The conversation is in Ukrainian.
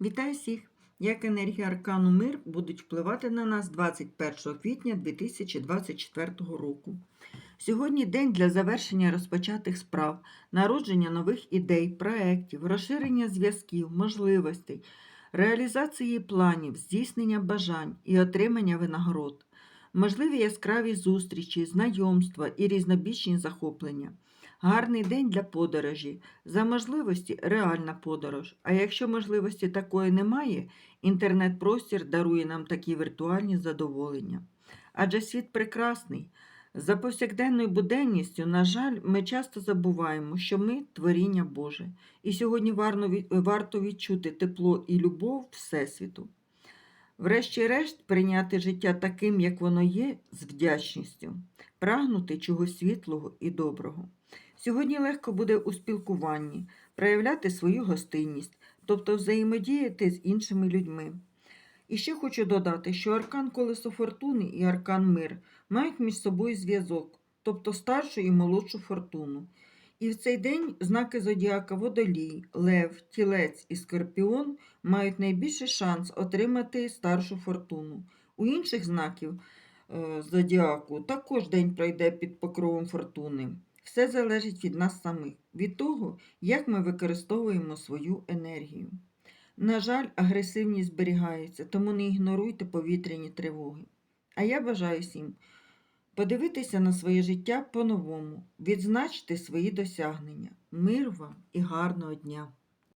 Вітаю всіх! Як енергія аркану мир будуть впливати на нас 21 квітня 2024 року. Сьогодні день для завершення розпочатих справ, народження нових ідей, проєктів, розширення зв'язків, можливостей, реалізації планів, здійснення бажань і отримання винагород, можливі яскраві зустрічі, знайомства і різнобічні захоплення. Гарний день для подорожі. За можливості реальна подорож. А якщо можливості такої немає, інтернет-простір дарує нам такі віртуальні задоволення. Адже світ прекрасний. За повсякденною буденністю, на жаль, ми часто забуваємо, що ми творіння Боже, і сьогодні варто відчути тепло і любов Всесвіту. Врешті-решт, прийняти життя таким, як воно є, з вдячністю, прагнути чогось світлого і доброго. Сьогодні легко буде у спілкуванні, проявляти свою гостинність, тобто взаємодіяти з іншими людьми. І ще хочу додати, що аркан Колесо Фортуни і аркан Мир мають між собою зв'язок, тобто старшу і молодшу фортуну. І в цей день знаки зодіака Водолій, Лев, Тілець і Скорпіон мають найбільший шанс отримати старшу фортуну. У інших знаків е, зодіаку також день пройде під покровом фортуни. Все залежить від нас самих, від того, як ми використовуємо свою енергію. На жаль, агресивність зберігається, тому не ігноруйте повітряні тривоги. А я бажаю всім подивитися на своє життя по-новому, відзначити свої досягнення. Мир вам і гарного дня!